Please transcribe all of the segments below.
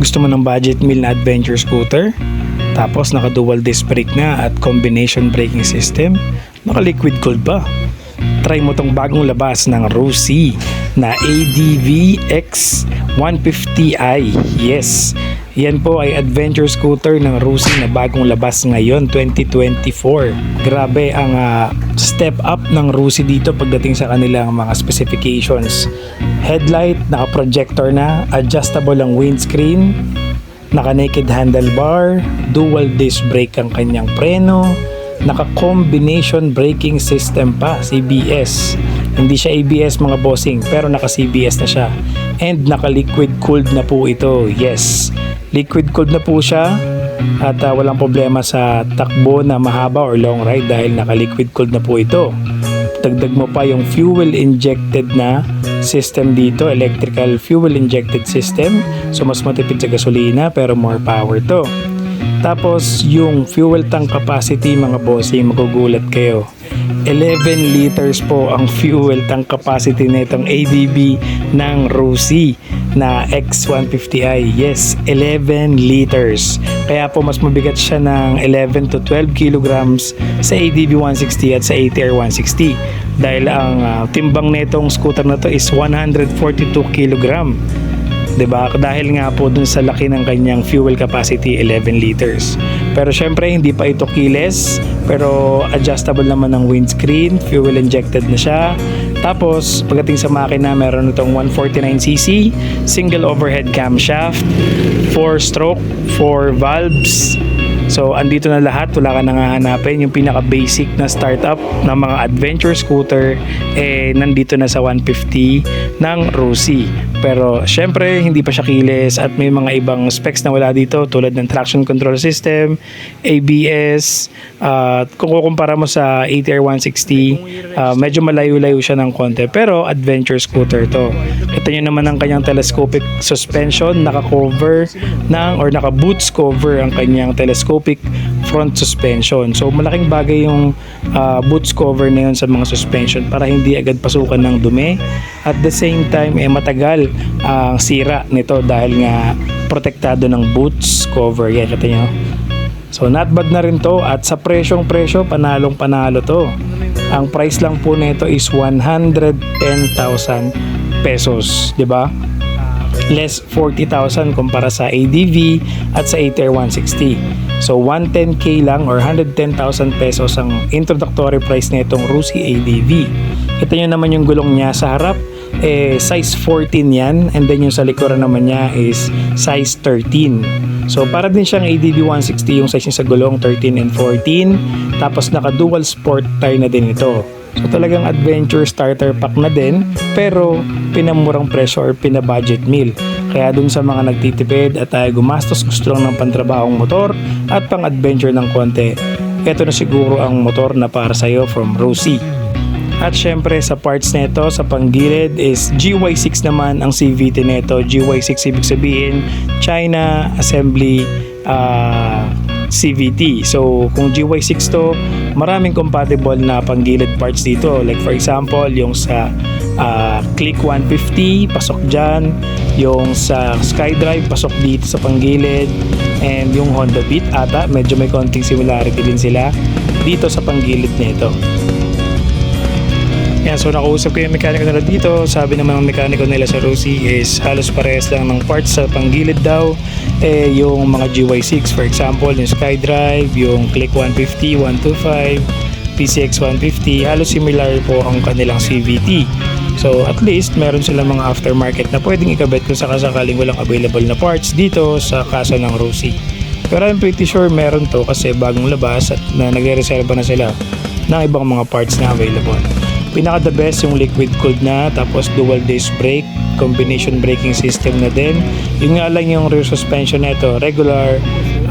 Gusto mo ng budget meal na adventure scooter? Tapos naka dual disc brake na at combination braking system? Naka liquid cooled pa. Try mo tong bagong labas ng Rusi na ADV X150i. Yes, yan po ay adventure scooter ng Rusi na bagong labas ngayon 2024. Grabe ang ah, step up ng Rusi dito pagdating sa kanilang mga specifications. Headlight, naka-projector na, adjustable ang windscreen, naka-naked handlebar, dual disc brake ang kanyang preno, naka-combination braking system pa, CBS. Hindi siya ABS mga bossing, pero naka-CBS na siya. And naka-liquid cooled na po ito, yes. Liquid cooled na po siya at ah, walang problema sa takbo na mahaba or long ride dahil naka-liquid cooled na po ito. Dagdag mo pa yung fuel injected na system dito, electrical fuel injected system. So mas matipid sa gasolina pero more power to. Tapos yung fuel tank capacity mga bossing, magugulat kayo. 11 liters po ang fuel tank capacity nitong ADB ng Rusi na X150i. Yes, 11 liters. Kaya po mas mabigat siya ng 11 to 12 kilograms sa ADB 160 at sa ATR 160. Dahil ang ah, timbang nitong scooter na to is 142 kilogram. 'Di ba? Dahil nga po dun sa laki ng kanyang fuel capacity 11 liters. Pero syempre hindi pa ito keyless, pero adjustable naman ng windscreen, fuel injected na siya. Tapos pagdating sa makina, meron itong 149cc, single overhead camshaft, 4 stroke, 4 valves, So, andito na lahat. Wala ka nang hahanapin. Yung pinaka-basic na startup ng mga adventure scooter, eh, nandito na sa 150 ng Rusi. Pero, syempre, hindi pa siya keyless at may mga ibang specs na wala dito tulad ng traction control system, ABS, at kung kukumpara mo sa ATR 160, ah, medyo malayo-layo siya ng konti. Pero, adventure scooter to. Ito nyo naman ang kanyang telescopic suspension, naka-cover ng or naka-boots cover ang kanyang telescopic front suspension. So malaking bagay yung ah, boots cover na yun sa mga suspension para hindi agad pasukan ng dumi. At the same time, eh, matagal ang sira nito dahil nga protektado ng boots cover. Yan, kita nyo. So not bad na rin to at sa presyong presyo, panalong panalo to. Ang price lang po nito is 110,000 pesos, 'di ba? Less 40,000 kumpara sa ADV at sa ATR 160. So 110k lang or 110,000 pesos ang introductory price nitong Rusi ADV. Kita nyo naman yung gulong niya sa harap, eh, size 14 yan and then yung sa likuran naman niya is size 13. So para din siyang ADV 160 yung size niya sa gulong 13 and 14 tapos naka dual sport tire na din ito. So talagang adventure starter pack na din pero pinamurang presyo or pinabudget meal. Kaya dun sa mga nagtitipid at ay gumastos gusto lang ng pantrabahong motor at pang adventure ng konti, ito na siguro ang motor na para sa'yo from Rosie. At syempre sa parts nito sa panggilid is GY6 naman ang CVT nito. GY6 ibig sabihin China Assembly ah, CVT. So kung GY6 to, maraming compatible na panggilid parts dito. Like for example, yung sa ah, Click 150, pasok dyan. Yung sa SkyDrive, pasok dito sa panggilid. And yung Honda Beat ata, medyo may konting similarity din sila dito sa panggilid nito. Yan, so nakausap ko yung mekaniko nila dito. Sabi naman ng mekaniko nila sa Rosie is halos parehas lang ng parts sa panggilid daw. Eh, yung mga GY6, for example, yung SkyDrive, yung Click 150, 125, PCX 150, halos similar po ang kanilang CVT. So at least meron silang mga aftermarket na pwedeng ikabit kung sakasakaling walang available na parts dito sa kasa ng Rosie. Pero I'm pretty sure meron to kasi bagong labas at na nagre-reserva na sila ng ibang mga parts na available. Pinaka the best yung liquid cooled na tapos dual disc brake, combination braking system na din. Yung nga lang yung rear suspension nito, regular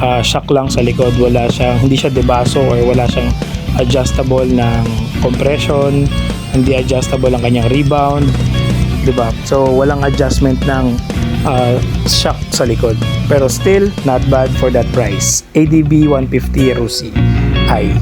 ah, shock lang sa likod, wala siyang hindi siya debaso or wala siyang adjustable ng compression, hindi adjustable ang kanyang rebound, 'di ba? So walang adjustment ng ah, shock sa likod. Pero still not bad for that price. ADB 150 Rusi. Ay.